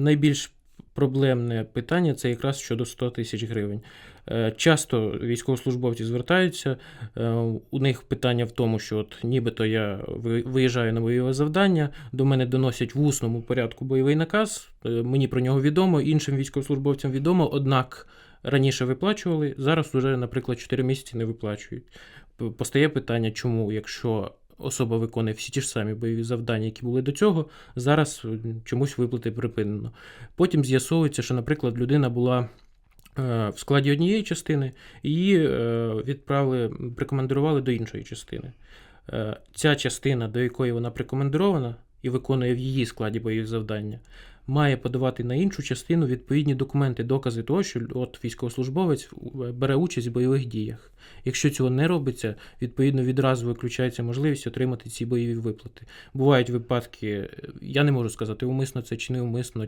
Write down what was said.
Найбільш проблемне питання це якраз щодо 100 тисяч гривень. Е, Часто військовослужбовці звертаються, е, у них питання в тому, що от нібито я виїжджаю на бойове завдання, до мене доносять в усному порядку бойовий наказ, е, мені про нього відомо, іншим військовослужбовцям відомо, однак раніше виплачували, зараз уже, наприклад, 4 місяці не виплачують. Постає питання, чому, якщо особа виконує всі ті ж самі бойові завдання, які були до цього, зараз е, чомусь виплати припинено. Потім з'ясовується, що, наприклад, людина була е, в складі однієї частини, її е, відправили, прикомандирували до іншої частини. Ця частина, до якої вона прикомандирована і виконує в її складі бойові завдання, має подавати на іншу частину відповідні документи, докази того, що от військовослужбовець е, бере участь в бойових діях. Якщо цього не робиться, відповідно відразу виключається можливість отримати ці бойові виплати. Бувають випадки, е, я не можу сказати, умисно це чи не умисно,